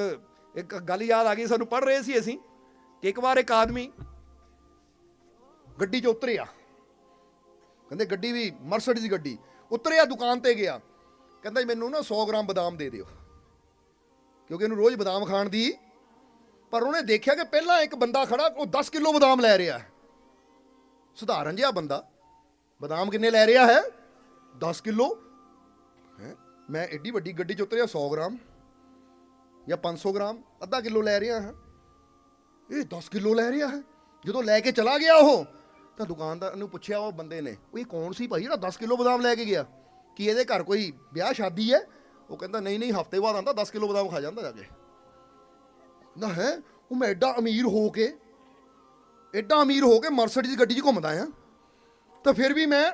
ਇੱਕ ਗੱਲ ਯਾਦ ਆ ਗਈ, ਸਾਨੂੰ ਪੜ ਰਹੇ ਸੀ ਅਸੀਂ, ਕਿ ਇੱਕ ਵਾਰ ਇੱਕ ਆਦਮੀ ਗੱਡੀ 'ਚ ਉਤਰਿਆ। ਕਹਿੰਦੇ ਗੱਡੀ ਵੀ ਮਰਸਡੀਜ਼ ਦੀ ਗੱਡੀ, ਉਤਰਿਆ ਦੁਕਾਨ ਤੇ ਗਿਆ। ਕਹਿੰਦਾ ਮੈਨੂੰ ਨਾ 100 ਗ੍ਰਾਮ ਬਦਾਮ ਦੇ ਦਿਓ, ਕਿਉਂਕਿ ਇਹਨੂੰ ਰੋਜ਼ ਬਦਾਮ ਖਾਣ ਦੀ ਪਰ ਉਹਨੇ ਦੇਖਿਆ ਕਿ ਪਹਿਲਾਂ ਇੱਕ ਬੰਦਾ ਖੜਾ, ਉਹ 10 ਕਿਲੋ ਬਦਾਮ ਲੈ ਰਿਹਾ ਹੈ। ਸਧਾਰਨ ਜਿਹਾ ਬੰਦਾ। ਬਦਾਮ ਕਿੰਨੇ ਲੈ ਰਿਹਾ ਹੈ? 10 ਕਿਲੋ। ਹੈ? ਮੈਂ ਐਡੀ ਵੱਡੀ ਗੱਡੀ 'ਚ ਉਤਰਿਆ 100 ਗ੍ਰਾਮ ਜਾਂ 500 ਗ੍ਰਾਮ, ਅੱਧਾ ਕਿਲੋ ਲੈ ਰਿਹਾ ਹਾਂ। ਇਹ 10 ਕਿਲੋ ਲੈ ਰਿਹਾ ਹੈ। ਜਦੋਂ ਲੈ ਕੇ ਚਲਾ ਗਿਆ ਉਹ, ਤਾਂ ਦੁਕਾਨਦਾਰ ਨੂੰ ਪੁੱਛਿਆ ਉਹ ਬੰਦੇ ਨੇ, ਉਹ ਇਹ ਕੌਣ ਸੀ ਭਾਈ ਜਿਹੜਾ 10 ਕਿਲੋ ਬਦਾਮ ਲੈ ਕੇ ਗਿਆ? ਕਿ ਇਹਦੇ ਘਰ ਕੋਈ ਵਿਆਹ ਸ਼ਾਦੀ ਹੈ? ਉਹ ਕਹਿੰਦਾ, ਨਹੀਂ ਨਹੀਂ, ਹਫ਼ਤੇ ਬਾਅਦ ਆਂਦਾ 10 ਕਿਲੋ ਬਦਾਮ ਖਾ ਜਾਂਦਾ ਜਾ ਕੇ। ਨਾ ਹੈ? ਉਹ ਮੈਂ ਐਡਾ ਅਮੀਰ ਹੋ ਕੇ, ਐਡਾ ਅਮੀਰ ਹੋ ਕੇ ਮਰਸੀਡੀਜ਼ ਗੱਡੀ 'ਚ ਘੁੰਮਦਾ ਆ ਤਾਂ ਫਿਰ ਵੀ ਮੈਂ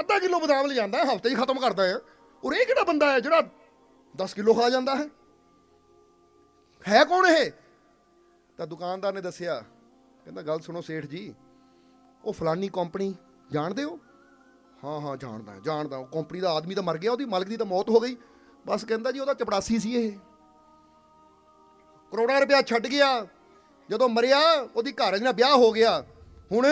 ਅੱਧਾ ਕਿਲੋ ਬਦਾਮ ਲੈ ਜਾਂਦਾ, ਹਫ਼ਤੇ 'ਚ ਖਤਮ ਕਰਦਾ ਆ ਔਰ ਇਹ ਕਿਹੜਾ ਬੰਦਾ ਹੈ ਜਿਹੜਾ 10 ਕਿਲੋ ਖਾ ਜਾਂਦਾ ਹੈ? ਹੈ ਕੌਣ ਇਹ? ਤਾਂ ਦੁਕਾਨਦਾਰ ਨੇ ਦੱਸਿਆ, ਕਹਿੰਦਾ, ਗੱਲ ਸੁਣੋ ਸੇਠ ਜੀ, ਉਹ ਫਲਾਨੀ ਕੰਪਨੀ ਜਾਣਦੇ ਹੋ? ਹਾਂ ਹਾਂ, ਜਾਣਦਾ ਜਾਣਦਾ। ਉਹ ਕੰਪਨੀ ਦਾ ਆਦਮੀ ਤਾਂ ਮਰ ਗਿਆ, ਉਹਦੀ ਮਾਲਕ ਦੀ ਤਾਂ ਮੌਤ ਹੋ ਗਈ। ਬਸ ਕਹਿੰਦਾ ਜੀ, ਉਹਦਾ ਚਪੜਾਸੀ ਸੀ ਇਹ। ਕਰੋੜਾਂ ਰੁਪਇਆ ਛੱਡ ਗਿਆ। ਜਦੋਂ ਮਰਿਆ, ਉਹਦੀ ਘਰ ਨਾਲ ਵਿਆਹ ਹੋ ਗਿਆ। ਹੁਣ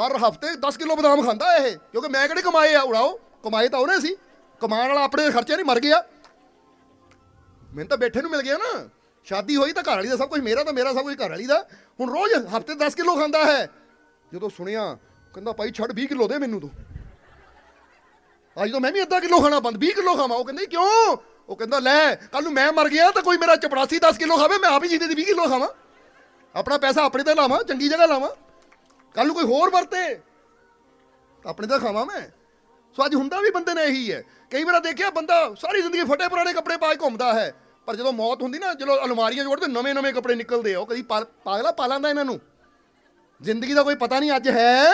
ਹਰ ਹਫ਼ਤੇ 10 ਕਿਲੋ ਬਦਾਮ ਖਾਂਦਾ ਇਹ, ਕਿਉਂਕਿ ਮੈਂ ਕਿਹੜੇ ਕਮਾਏ ਆ ਉੜਾਓ ਕਮਾਏ ਤਾਂ ਉਹਨੇ ਸੀ। ਕਮਾਉਣ ਵਾਲਾ ਆਪਣੇ ਖਰਚੇ ਨਹੀਂ ਮਰ ਗਿਆ। ਮੈਨੂੰ ਤਾਂ ਬੈਠੇ ਨੂੰ ਮਿਲ ਗਿਆ ਨਾ। ਸ਼ਾਦੀ ਹੋਈ ਤਾਂ ਘਰ ਵਾਲੀ ਦਾ ਸਭ ਕੁਝ ਮੇਰਾ ਤਾਂ ਮੇਰਾ ਸਭ ਕੁਝ ਘਰ ਵਾਲੀ ਦਾ। ਹੁਣ ਰੋਜ਼ ਹਫ਼ਤੇ 10 ਕਿਲੋ ਖਾਂਦਾ ਹੈ। ਜਦੋਂ ਸੁਣਿਆ, ਕਹਿੰਦਾ ਭਾਈ ਛੱਡ 20 ਕਿਲੋ ਦੇ ਮੈਨੂੰ ਤੂੰ। ਅੱਜ ਤੋਂ ਮੈਂ ਵੀ ਅੱਧਾ ਕਿਲੋ ਖਾਣਾ ਬੰਦ 20 ਕਿਲੋ ਖਾਵਾਂ। ਉਹ ਕਹਿੰਦਾ ਕਿਉਂ? ਉਹ ਕਹਿੰਦਾ, ਲੈ ਕੱਲ ਨੂੰ ਮੈਂ ਮਰ ਗਿਆ ਤਾਂ ਕੋਈ ਮੇਰਾ ਚਪੜਾਸੀ 10 ਕਿਲੋ ਖਾਵੇ, ਮੈਂ ਆਪ ਹੀ ਜਿੰਦੇ ਦੀ 20 ਕਿਲੋ ਖਾਵਾਂ। ਆਪਣਾ ਪੈਸਾ ਆਪਣੇ ਤੇ ਲਾਵਾਂ, ਚੰਗੀ ਜਗ੍ਹਾ ਲਾਵਾਂ। ਕੱਲ ਨੂੰ ਕੋਈ ਹੋਰ ਵਰਤੇ ਆਪਣੇ ਤੇ ਖਾਵਾਂ ਮੈਂ। ਸੋ ਅੱਜ ਹੁੰਦਾ ਵੀ ਬੰਦੇ ਨੇ ਇਹੀ ਹੈ। ਕਈ ਵਾਰ ਦੇਖਿਆ ਬੰਦਾ ਸਾਰੀ ਜ਼ਿੰਦਗੀ ਫਟੇ ਪੁਰਾਣੇ ਕੱਪੜੇ ਪਾ ਕੇ ਘੁੰਮਦਾ ਹੈ, ਪਰ ਜਦੋਂ ਮੌਤ ਹੁੰਦੀ ਨਾ, ਜਦੋਂ ਅਲਮਾਰੀਆਂ ਜੋੜਦੇ ਨਵੇਂ ਨਵੇਂ ਕੱਪੜੇ ਨਿਕਲਦੇ ਆ, ਉਹ ਕਦੀ ਪਾ- ਪਾਗਲਾ ਪਾ ਲੈਂਦਾ ਇਹਨਾਂ ਨੂੰ। ਜ਼ਿੰਦਗੀ ਦਾ ਕੋਈ ਪਤਾ ਨਹੀਂ ਅੱਜ ਹੈ।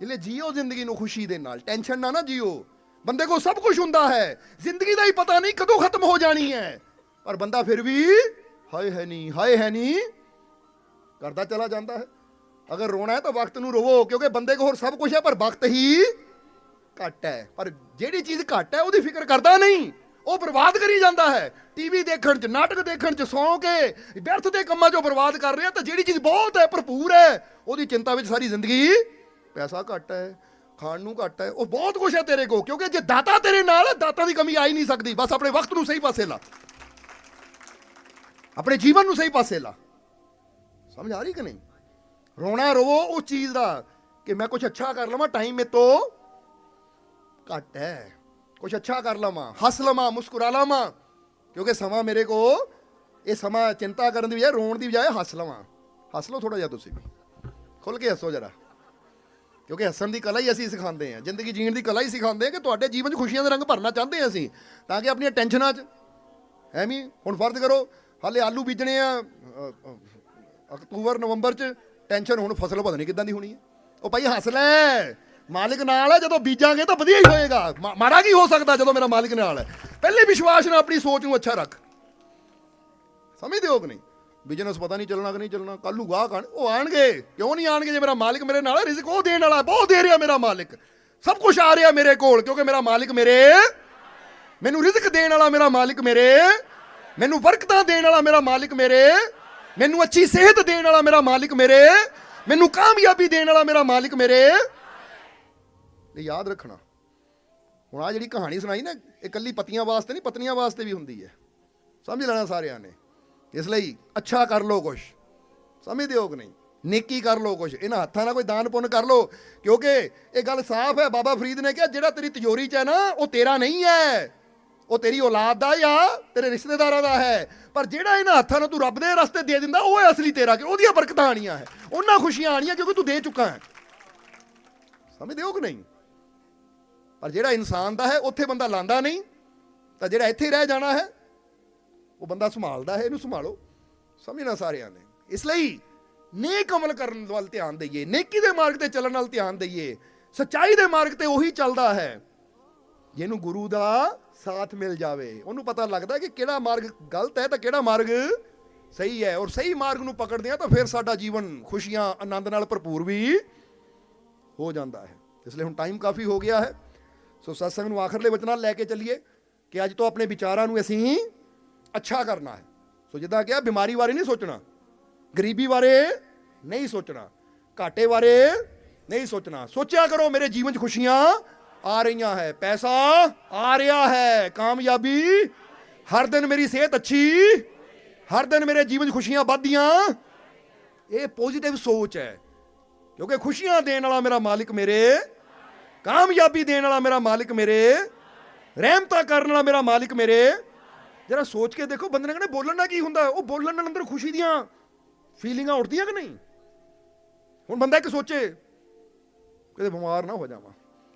ਇਹਲੇ ਜੀਓ ਜ਼ਿੰਦਗੀ ਨੂੰ ਖੁਸ਼ੀ ਦੇ ਨਾਲ, ਟੈਨਸ਼ਨ ਨਾ ਨਾ ਜੀਓ। ਬੰਦੇ ਕੋਲ ਸਭ ਕੁਝ ਹੁੰਦਾ ਹੈ। ਜ਼ਿੰਦਗੀ ਦਾ ਹੀ ਪਤਾ ਨਹੀਂ ਕਦੋਂ ਖਤਮ ਹੋ ਜਾਣੀ ਹੈ। ਪਰ ਬੰਦਾ ਫਿਰ ਵੀ ਹਾਏ ਹੈ ਨਹੀਂ ਹਾਏ ਹੈ ਨਹੀਂ ਕਰਦਾ ਚਲਾ ਜਾਂਦਾ ਹੈ। ਅਗਰ ਰੋਣਾ ਹੈ ਤਾਂ ਵਕਤ ਨੂੰ ਰੋਵੋ, ਕਿਉਂਕਿ ਬੰਦੇ ਕੋਲ ਹੋਰ ਸਭ ਕੁਝ ਹੈ, ਪਰ ਵਕਤ ਹੀ ਘੱਟ ਹੈ। ਪਰ ਜਿਹੜੀ ਚੀਜ਼ ਘੱਟ ਹੈ, ਉਹਦੀ ਫਿਕਰ ਕਰਦਾ ਨਹੀਂ। ਉਹ ਬਰਬਾਦ ਕਰੀ ਜਾਂਦਾ ਹੈ। ਟੀਵੀ ਦੇਖਣ 'ਚ, ਨਾਟਕ ਦੇਖਣ 'ਚ ਸੌਂ ਕੇ ਵਿਅਰਥ ਦੇ ਕੰਮਾਂ 'ਚੋਂ ਬਰਬਾਦ ਕਰ ਰਿਹਾ ਤਾਂ ਜਿਹੜੀ ਚੀਜ਼ ਬਹੁਤ ਹੈ, ਭਰਪੂਰ ਹੈ, ਉਹਦੀ ਚਿੰਤਾ ਵਿੱਚ ਸਾਰੀ ਜ਼ਿੰਦਗੀ ਪੈਸਾ ਘੱਟ ਹੈ। ਖਾਣ ਨੂੰ ਘੱਟ ਹੈ, ਉਹ ਬਹੁਤ ਕੁਝ ਹੈ ਤੇਰੇ ਕੋਲ, ਕਿਉਂਕਿ ਜੇ ਦਾਤਾ ਤੇਰੇ ਨਾਲ ਹੈ, ਦਾਤਾ ਦੀ ਕਮੀ ਆ ਹੀ ਨਹੀਂ ਸਕਦੀ। ਬਸ ਆਪਣੇ ਵਕਤ ਨੂੰ ਸਹੀ ਪਾਸੇ ਲਾ। ਆਪਣੇ ਜੀਵਨ ਨੂੰ ਸਹੀ ਪਾਸੇ ਲਾ। ਸਮਝ ਆ ਰਹੀ ਕਿ ਨਹੀਂ? ਰੋਣਾ ਰੋਵੋ ਉਸ ਚੀਜ਼ ਦਾ ਕਿ ਮੈਂ ਕੁਝ ਅੱਛਾ ਕਰ ਲਵਾਂ ਟਾਈਮ ਮੇ ਤੋਂ ਘੱਟ ਹੈ। ਕੁਝ ਅੱਛਾ ਕਰ ਲਵਾਂ, ਹੱਸ ਲਵਾਂ, ਮੁਸਕਰਾ ਲਵਾਂ, ਕਿਉਂਕਿ ਸਮਾਂ ਮੇਰੇ ਕੋ ਇਹ ਸਮਾਂ ਚਿੰਤਾ ਕਰਨ ਦੀ ਬਜਾਏ ਰੋਣ ਦੀ ਬਜਾਏ ਹੱਸ ਲਵਾਂ। ਹੱਸ ਲਓ ਥੋੜਾ ਜਿਹਾ ਤੁਸੀਂ ਵੀ। ਖੁੱਲ ਕੇ ਹੱਸੋ ਜਰਾ। ਕਿਉਂਕਿ ਹੱਸਣ ਦੀ ਕਲਾ ਹੀ ਅਸੀਂ ਸਿਖਾਉਂਦੇ ਹਾਂ ਜ਼ਿੰਦਗੀ ਜੀਣ ਦੀ ਕਲਾ ਹੀ ਸਿਖਾਉਂਦੇ ਹਾਂ ਕਿ ਤੁਹਾਡੇ ਜੀਵਨ 'ਚ ਖੁਸ਼ੀਆਂ ਦੇ ਰੰਗ ਭਰਨਾ ਚਾਹੁੰਦੇ ਹਾਂ ਅਸੀਂ ਤਾਂ ਕਿ ਆਪਣੀਆਂ ਟੈਨਸ਼ਨਾਂ 'ਚ। ਐਵੇਂ ਹੀ, ਹੁਣ ਫਰਜ਼ ਕਰੋ ਹਾਲੇ ਆਲੂ ਬੀਜਣੇ ਆ ਅਕਤੂਬਰ ਨਵੰਬਰ 'ਚ ਟੈਨਸ਼ਨ ਹੁਣ ਫਸਲ ਪਤਾ ਨਹੀਂ ਕਿੱਦਾਂ ਦੀ ਹੋਣੀ ਹੈ ਉਹ ਭਾਈ ਹੱਸ ਲੈ ਮਾਲਿਕ ਨਾਲ ਹੈ ਜਦੋਂ ਬੀਜਾਂਗੇ ਤਾਂ ਵਧੀਆ ਹੀ ਹੋਏਗਾ। ਮਾ- ਮਾੜਾ ਕੀ ਹੋ ਸਕਦਾ ਜਦੋਂ ਮੇਰਾ ਮਾਲਿਕ ਨਾਲ ਹੈ ਪਹਿਲੇ ਵਿਸ਼ਵਾਸ ਨਾਲ ਆਪਣੀ ਸੋਚ ਨੂੰ ਅੱਛਾ ਰੱਖ। ਸਮਝਦੇ ਹੋ ਕਿ ਨਹੀਂ? ਬਿਜ਼ਨਸ ਪਤਾ ਨਹੀਂ ਚੱਲਣਾ ਕਿ ਨਹੀਂ ਚੱਲਣਾ ਕੱਲ ਨੂੰ ਗਾਹ ਖਾਣ ਉਹ ਆਣਗੇ। ਕਿਉਂ ਨਹੀਂ ਆਣਗੇ ਜੇ ਮੇਰਾ ਮਾਲਿਕ ਮੇਰੇ ਨਾਲ ਹੈ? ਰਿਜ਼ਕ ਉਹ ਦੇਣ ਵਾਲਾ ਬਹੁਤ ਦੇ ਰਿਹਾ ਮੇਰਾ ਮਾਲਿਕ। ਸਭ ਕੁਝ ਆ ਰਿਹਾ ਮੇਰੇ ਕੋਲ, ਕਿਉਂਕਿ ਮੇਰਾ ਮਾਲਿਕ ਮੇਰੇ ਮੈਨੂੰ ਰਿਜ਼ਕ ਦੇਣ ਵਾਲਾ ਮੇਰਾ ਮਾਲਿਕ ਮੇਰੇ। ਮੈਨੂੰ ਬਰਕਤਾਂ ਦੇਣ ਵਾਲਾ ਮੇਰਾ ਮਾਲਿਕ ਮੇਰੇ। ਮੈਨੂੰ ਅੱਛੀ ਸਿਹਤ ਦੇਣ ਵਾਲਾ ਮੇਰਾ ਮਾਲਿਕ ਮੇਰੇ। ਮੈਨੂੰ ਕਾਮਯਾਬੀ ਦੇਣ ਵਾਲਾ ਮੇਰਾ ਮਾਲਿਕ ਮੇਰੇ। ਇਹ ਯਾਦ ਰੱਖਣਾ। ਹੁਣ ਆ ਜਿਹੜੀ ਕਹਾਣੀ ਸੁਣਾਈ ਨਾ, ਇਹ ਇਕੱਲੀ ਪਤੀਆਂ ਵਾਸਤੇ ਨਹੀਂ, ਪਤਨੀਆਂ ਵਾਸਤੇ ਵੀ ਹੁੰਦੀ ਹੈ। ਸਮਝ ਲੈਣਾ ਸਾਰਿਆਂ ਨੇ। ਇਸ ਲਈ ਅੱਛਾ ਕਰ ਲੋ ਕੁਛ। ਸਮਝਦੇ ਹੋ ਕਿ ਨਹੀਂ? ਨੇਕੀ ਕਰ ਲੋ ਕੁਛ। ਇਹਨਾਂ ਹੱਥਾਂ ਨਾਲ ਕੋਈ ਦਾਨ ਪੁੰਨ ਕਰ ਲੋ ਕਿਉਂਕਿ ਇਹ ਗੱਲ ਸਾਫ਼ ਹੈ। ਬਾਬਾ ਫਰੀਦ ਨੇ ਕਿਹਾ, ਜਿਹੜਾ ਤੇਰੀ ਤਿਜੋਰੀ 'ਚ ਹੈ ਨਾ, ਉਹ ਤੇਰਾ ਨਹੀਂ ਹੈ। ਉਹ ਤੇਰੀ ਔਲਾਦ ਦਾ ਜਾਂ ਤੇਰੇ ਰਿਸ਼ਤੇਦਾਰਾਂ ਦਾ ਹੈ। ਪਰ ਜਿਹੜਾ ਇਹਨਾਂ ਹੱਥਾਂ ਨੂੰ ਤੂੰ ਰੱਬ ਦੇ ਰਸਤੇ ਦੇ ਦਿੰਦਾ, ਉਹ ਹੈ ਅਸਲੀ ਤੇਰਾ, ਕਿ ਉਹਦੀਆਂ ਬਰਕਤਾਂ ਆਣੀਆਂ ਹੈ। ਉਹਨਾਂ ਖੁਸ਼ੀਆਂ ਆਣੀਆਂ ਕਿਉਂਕਿ ਤੂੰ ਦੇ ਚੁੱਕਾ ਹੈ। ਸਮਝਦੇ ਹੋ ਕਿ ਨਹੀਂ? ਪਰ ਜਿਹੜਾ ਇਨਸਾਨ ਦਾ ਹੈ, ਉੱਥੇ ਬੰਦਾ ਲਾਂਦਾ ਨਹੀਂ। ਤਾਂ ਜਿਹੜਾ ਇੱਥੇ ਰਹਿ ਜਾਣਾ ਹੈ ਉਹ ਬੰਦਾ ਸੰਭਾਲਦਾ ਹੈ, ਇਹਨੂੰ ਸੰਭਾਲੋ। ਸਮਝਣਾ ਸਾਰਿਆਂ ਨੇ। ਇਸ ਲਈ ਨੇਕ ਅਮਲ ਕਰਨ ਵੱਲ ਧਿਆਨ ਦਈਏ, ਨੇਕੀ ਦੇ ਮਾਰਗ ਤੇ ਚੱਲਣ ਵੱਲ ਧਿਆਨ ਦਈਏ। ਸੱਚਾਈ ਦੇ ਮਾਰਗ ਤੇ ਉਹੀ ਚੱਲਦਾ ਹੈ, ਜਿਹਨੂੰ ਗੁਰੂ ਦਾ ਸਾਥ ਮਿਲ ਜਾਵੇ। ਉਹਨੂੰ ਪਤਾ ਲੱਗਦਾ ਕਿ ਕਿਹੜਾ ਮਾਰਗ ਗਲਤ ਹੈ ਤਾਂ ਕਿਹੜਾ ਮਾਰਗ ਸਹੀ ਹੈ। ਔਰ ਸਹੀ ਮਾਰਗ ਨੂੰ ਪਕੜਦੇ ਆ ਤਾਂ ਫਿਰ ਸਾਡਾ ਜੀਵਨ ਖੁਸ਼ੀਆਂ, ਆਨੰਦ ਨਾਲ ਭਰਪੂਰ ਵੀ ਹੋ ਜਾਂਦਾ ਹੈ। ਇਸ ਲਈ ਹੁਣ ਟਾਈਮ ਕਾਫੀ ਹੋ ਗਿਆ ਹੈ। ਸੋ ਸਤਸੰਗ ਨੂੰ ਆਖਰਲੇ ਵਚਨਾਂ ਨਾਲ ਲੈ ਕੇ ਚੱਲੀਏ ਕਿ ਅੱਜ ਤੋਂ ਆਪਣੇ ਵਿਚਾਰਾਂ ਨੂੰ ਅਸੀਂ ਅੱਛਾ ਕਰਨਾ ਹੈ। ਸੋ ਜਿੱਦਾਂ ਕਿਹਾ, ਬਿਮਾਰੀ ਬਾਰੇ ਨਹੀਂ ਸੋਚਣਾ, ਗਰੀਬੀ ਬਾਰੇ ਨਹੀਂ ਸੋਚਣਾ, ਘਾਟੇ ਬਾਰੇ ਨਹੀਂ ਸੋਚਣਾ। ਸੋਚਿਆ ਕਰੋ, ਮੇਰੇ ਜੀਵਨ 'ਚ ਖੁਸ਼ੀਆਂ ਆ ਰਹੀਆਂ ਹੈ, ਪੈਸਾ ਆ ਰਿਹਾ ਹੈ, ਕਾਮਯਾਬੀ, ਹਰ ਦਿਨ ਮੇਰੀ ਸਿਹਤ ਅੱਛੀ, ਹਰ ਦਿਨ ਮੇਰੇ ਜੀਵਨ 'ਚ ਖੁਸ਼ੀਆਂ ਵੱਧਦੀਆਂ। ਇਹ ਪੋਜ਼ਿਟਿਵ ਸੋਚ ਹੈ, ਕਿਉਂਕਿ ਖੁਸ਼ੀਆਂ ਦੇਣ ਵਾਲਾ ਮੇਰਾ ਮਾਲਿਕ ਮੇਰੇ, ਕਾਮਯਾਬੀ ਦੇਣ ਵਾਲਾ ਮੇਰਾ ਮਾਲਿਕ ਮੇਰੇ, ਰਹਿਮਤਾਂ ਕਰਨ ਵਾਲਾ ਮੇਰਾ ਮਾਲਿਕ ਮੇਰੇ ਜਰਾ ਸੋਚ ਕੇ ਦੇਖੋ, ਬੰਦੇ ਨੇ ਕਹਿੰਦੇ, ਬੋਲਣ ਨਾਲ ਕੀ ਹੁੰਦਾ? ਉਹ ਬੋਲਣ ਨਾਲ ਅੰਦਰ ਖੁਸ਼ੀ ਦੀਆਂ ਫੀਲਿੰਗਾਂ ਉੱਠਦੀਆਂ ਕਿ ਨਹੀਂ? ਹੁਣ ਬੰਦਾ ਇੱਕ ਸੋਚੇ, ਕਿਤੇ ਬਿਮਾਰ ਨਾ ਹੋ ਜਾਵਾਂ,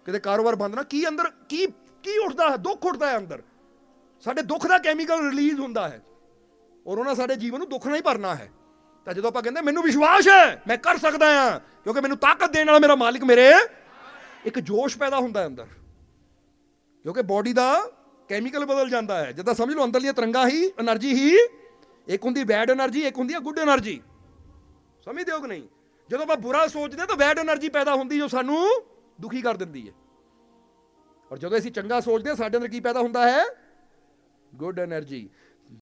ਕਿਤੇ ਕਾਰੋਬਾਰ ਬੰਦ ਨਾ, ਕੀ ਅੰਦਰ, ਕੀ ਕੀ ਉੱਠਦਾ ਹੈ? ਦੁੱਖ ਉੱਠਦਾ ਹੈ ਅੰਦਰ। ਸਾਡੇ ਦੁੱਖ ਦਾ ਕੈਮੀਕਲ ਰਿਲੀਜ਼ ਹੁੰਦਾ ਹੈ। ਔਰ ਉਹਨਾਂ ਸਾਡੇ ਜੀਵਨ ਨੂੰ ਦੁੱਖ ਨਾਲ ਹੀ ਭਰਨਾ ਹੈ। ਤਾਂ ਜਦੋਂ ਆਪਾਂ ਕਹਿੰਦੇ, ਮੈਨੂੰ ਵਿਸ਼ਵਾਸ ਹੈ, ਮੈਂ ਕਰ ਸਕਦਾ ਹਾਂ, ਕਿਉਂਕਿ ਮੈਨੂੰ ਤਾਕਤ ਦੇਣ ਵਾਲਾ ਮੇਰਾ ਮਾਲਿਕ ਮੇਰੇ ਇੱਕ ਜੋਸ਼ ਪੈਦਾ ਹੁੰਦਾ ਹੈ ਅੰਦਰ। ਕਿਉਂਕਿ ਬਾਡੀ ਦਾ ਕੈਮੀਕਲ ਬਦਲ ਜਾਂਦਾ ਹੈ। ਜਿੱਦਾਂ ਸਮਝ ਲਓ ਅੰਦਰਲੀਆਂ ਤਰੰਗਾ ਹੀ એનર્ਜੀ ਹੀ, ਇੱਕ ਹੁੰਦੀ ਬੈਡ એનર્ਜੀ ਇੱਕ ਹੁੰਦੀ ਹੈ ਗੁੱਡ એનર્ਜੀ ਸਮਝਦੇ ਹੋ ਕਿ ਨਹੀਂ? ਜਦੋਂ ਆਪਾਂ ਬੁਰਾ ਸੋਚਦੇ ਹਾਂ ਤਾਂ ਬੈਡ એનર્ਜੀ ਪੈਦਾ ਹੁੰਦੀ ਜੋ ਸਾਨੂੰ ਦੁਖੀ ਕਰ ਦਿੰਦੀ ਹੈ। ਔਰ ਜਦੋਂ ਅਸੀਂ ਚੰਗਾ ਸੋਚਦੇ ਹਾਂ, ਸਾਡੇ ਅੰਦਰ ਕੀ ਪੈਦਾ ਹੁੰਦਾ ਹੈ? Good energy